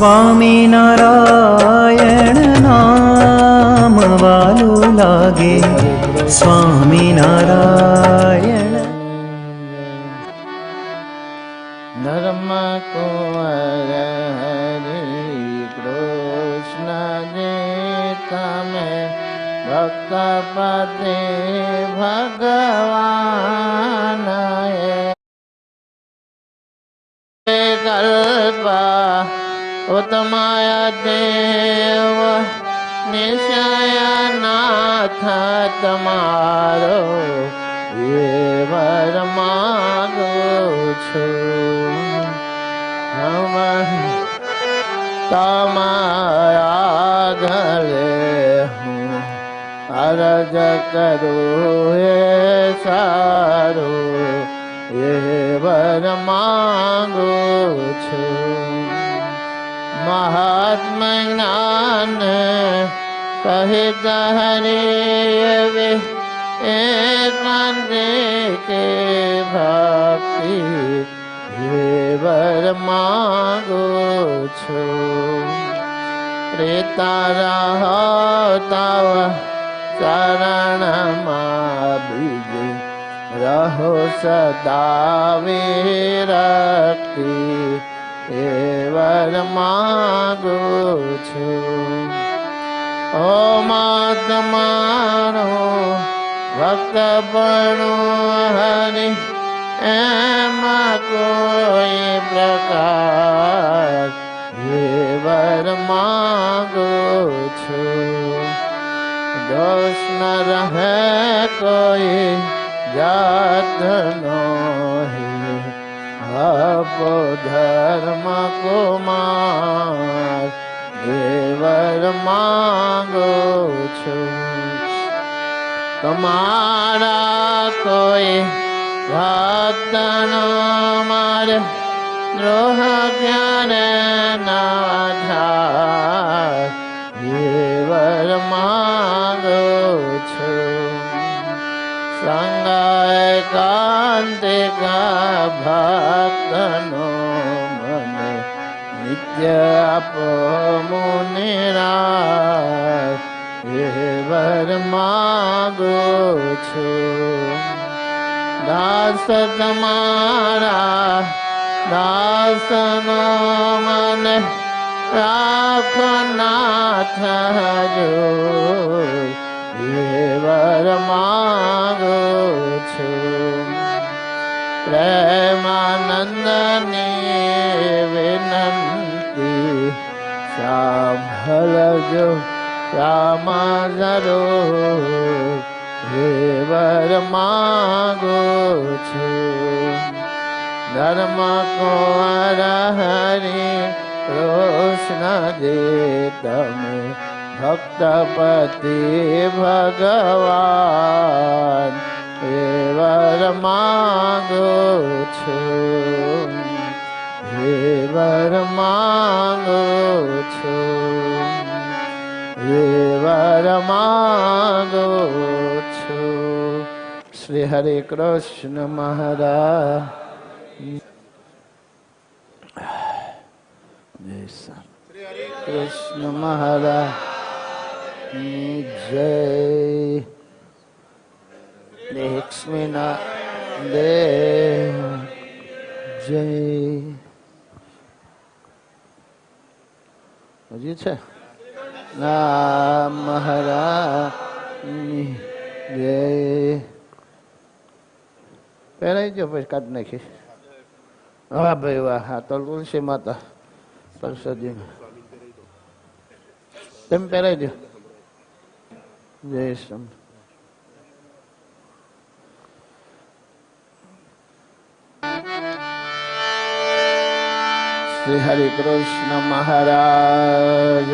સ્વામિનારાયણ નામ વાલું લાગે. સ્વામિનારાયણ ધર્મ કુંવર હરી કૃષ્ણ જે તમે ભક્ત પતે ભગવાન કલ્પા ઉત્તમાય દેવ નિશ્ચય નાથ તમારો એ વર માગો છું હમ તમારા ઘરે હું અરજ કરું એ સારું એ વર માગો છું. મહાત્મા જ્ઞાન સહિત હરે એકાંતે કે ભક્તિ વર માંગુ છું. પ્રેતા તાવ ચરણમાં બીજું રહો સદા વિરક્તિ હે વર માગો છું ઓ મા ભક્ત બનો હરિ એમાં કોઈ પ્રકાર એ વર માગો છું દોષ ન રહે કોઈ જાતનો આપો ધર્મ કુમાર દેવર માંગો છું. તમારા કોઈ ભક્તનો મારે દ્રોહ ક્યારે ના થાય. દેવર માંગો છું. સંગાય કાંતિક ભક્તનો મને નિત્ય આપો મુનિરાય હે વર માગો છો. દાસ તમારા, દાસનો મન રાખો નાથ જો હે વર માગો છું. પ્રેમાનંદની વિનંતી, સાંભળજો રામા જરો હે વર માગો છું. ધર્મ કુંવર હરિ કૃષ્ણ દે તમે ભક્તપતિ ભગવાન. હે વર માંગો છું હે વર માંગો છું હે વર માંગો છું શ્રી હરે કૃષ્ણ મહારાજ જય સા કૃષ્ણ મહારાજ જય લક્ષ્મીના દેવ જય. હજી છે? ના, મહારાજની જય પહેરાઈ ગયો પછી કાઢી નાખી વાહ ભાઈ વાહ હા તો તુલસી માતા પરસદી તમે પહેરાઈ દો જય શ્યામ શ્રી હરિકૃષ્ણ મહારાજ